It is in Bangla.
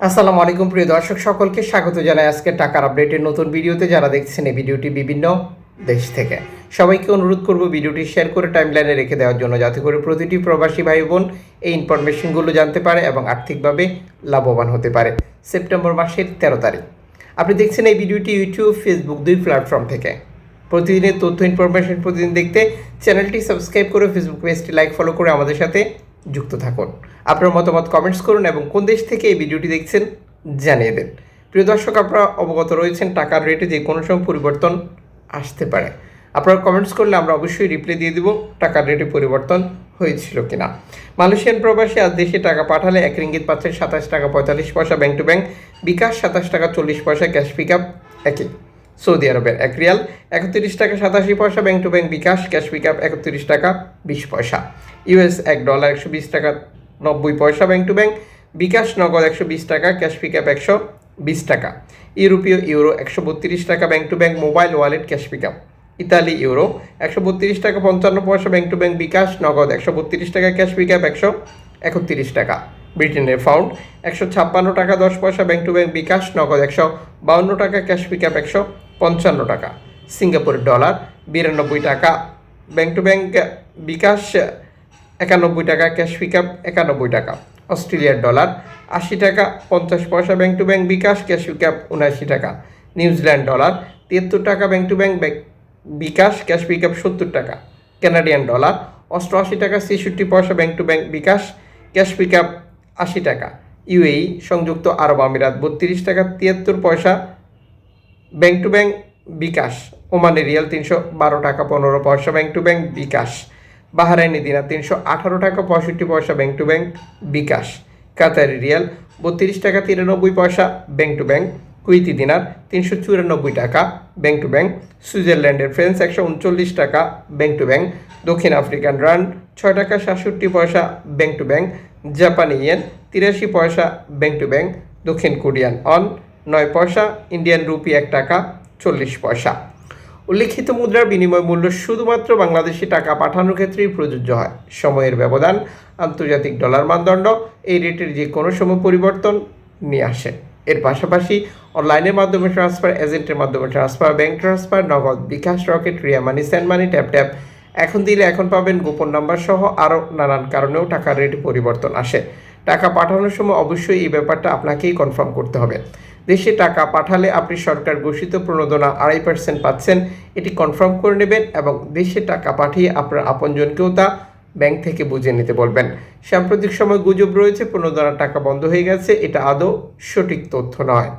আসসালামু আলাইকুম, প্রিয় দর্শক, সকলকে স্বাগত জানাই আজকে টাকার আপডেটের নতুন ভিডিওতে। যারা দেখছেন এই ভিডিওটি বিভিন্ন দেশ থেকে, সবাইকে অনুরোধ করব ভিডিওটি শেয়ার করে টাইমলাইনে রেখে দেওয়ার জন্য, যাতে করে প্রতিটি প্রবাসী ভাই বোন এই ইনফরমেশনগুলো জানতে পারে এবং আর্থিকভাবে লাভবান হতে পারে। সেপ্টেম্বর মাসের তেরো তারিখ। আপনি দেখছেন এই ভিডিওটি ইউটিউব ফেসবুক দুই প্ল্যাটফর্ম থেকে। প্রতিদিনের তথ্য ইনফরমেশন প্রতিদিন দেখতে চ্যানেলটি সাবস্ক্রাইব করে ফেসবুক পেজটি লাইক ফলো করে আমাদের সাথে যুক্ত থাকুন। আপনার মতামত কমেন্টস করুন এবং কোন দেশ থেকে এই ভিডিওটি দেখছেন জানিয়ে দেন। প্রিয় দর্শক, আপনারা অবগত রয়েছেন টাকার রেটে যে কোনো সময় পরিবর্তন আসতে পারে। আপনারা কমেন্টস করলে আমরা অবশ্যই রিপ্লাই দিয়ে দিব টাকার রেটে পরিবর্তন হয়েছিল কিনা। মালয়েশিয়ান প্রবাসী আজ দেশে টাকা পাঠালে এক রিঙ্গিত পাচ্ছেন সাতাশ টাকা পঁয়তাল্লিশ পয়সা ব্যাংক টু ব্যাংক বিকাশ সাতাশ টাকা চল্লিশ পয়সা ক্যাশ পিক আপ একই। সৌদি আরবের এক রিয়াল, একত্রিশ টাকা সাতাশি পয়সা, bank to bank bKash, cash pick up একত্রিশ টাকা বিশ পয়সা। ইউএস এক ডলার একশো বিশ টাকা নব্বই পয়সা, ব্যাংক টু ব্যাংক বিকাশ, নগদ একশো বিশ টাকা, ক্যাশ পিক আপ একশো বিশ টাকা। ইউরোপীয় ইউরো একশো বত্রিশ টাকা, bank to bank mobile wallet, cash pick up Italy euro একশো বত্রিশ টাকা, পঞ্চান্ন পয়সা, ব্যাংক টু ব্যাংক বিকাশ, নগদ একশো বত্রিশ টাকা, ক্যাশ পিক আপ একশো একত্রিশ টাকা। ব্রিটেনের ফাউন্ড একশো ছাপ্পান্ন টাকা, দশ পয়সা, ব্যাংক টু ব্যাংক বিকাশ, নগদ একশো বাউন্ন টাকা, ক্যাশ পিক আপ একশো পঞ্চান্ন টাকা। সিঙ্গাপুরের ডলার বিরানব্বই টাকা। ব্যাংক টু ব্যাংক বিকাশ একানব্বই টাকা, ক্যাশ পিক আপ একানব্বই টাকা। অস্ট্রেলিয়ার ডলার আশি টাকা, পঞ্চাশ পয়সা bank to bank bKash, cash pick up উনআশি টাকা। নিউজিল্যান্ড ডলার তিয়াত্তর টাকা, bank to bank bKash, cash pick up সত্তর টাকা। কানাডিয়ান ডলার অষ্টআশি টাকা, ছেষট্টি পয়সা bank to bank bKash, cash pick up আশি টাকা। ইউএই সংযুক্ত আরব আমিরাত বত্রিশ টাকা, তিয়াত্তর পয়সা ব্যাংক টু ব্যাংক বিকাশ। ওমানে রিয়াল তিনশো বারো টাকা পনেরো পয়সা bank to bank bKash. Bahraini dinar তিনশো আঠারো টাকা পঁয়ষট্টি পয়সা bank to bank bKash. Qatari riyal বত্রিশ টাকা তিরানব্বই পয়সা bank to bank. Kuwaiti dinar তিনশো চুরানব্বই টাকা ব্যাংক টু ব্যাংক। সুইজারল্যান্ডের ফ্রেন্স একশো উনচল্লিশ টাকা ব্যাংক টু ব্যাংক। দক্ষিণ আফ্রিকান রান ছয় টাকা সাতষট্টি পয়সা ব্যাংক টু ব্যাংক। জাপানি ইয়েন তিরাশি পয়সা ব্যাংক টু ব্যাংক। দক্ষিণ কোরিয়ান অন নয় পয়সা ইন্ডিয়ান রুপি এক টাকা, চল্লিশ পয়সা। উল্লিখিত মুদ্রার বিনিময় মূল্য শুধুমাত্র বাংলাদেশি টাকা পাঠানোর ক্ষেত্রেই প্রযোজ্য হয়। সময়ের ব্যবধান, আন্তর্জাতিক ডলার মানদণ্ড, এই রেটের যে কোনো সময় পরিবর্তন নিয়ে আসে। এর পাশাপাশি অনলাইনের মাধ্যমে ট্রান্সফার এজেন্টের মাধ্যমে transfer bank transfer Nagad bKash Rocket Ria money send money tap tap এখন দিলে এখন পাবেন গোপন নাম্বার সহ আরও নানান কারণেও টাকার রেট পরিবর্তন আসে। টাকা পাঠানোর সময় অবশ্যই এই ব্যাপারটা আপনাকেই কনফার্ম করতে হবে। দেশে টাকা পাঠালে আপনি সরকার ঘোষিত প্রণোদনা আড়াই পার্সেন্ট পাচ্ছেন, এটি কনফার্ম করে নেবেন এবং দেশে টাকা পাঠিয়ে আপনার আপনজনকেও তা ব্যাংক থেকে বুঝে নিতে বলবেন। সাম্প্রতিক সময় গুজব রয়েছে, প্রণোদনার টাকা বন্ধ হয়ে গেছে, এটা আদৌ সঠিক তথ্য নয়।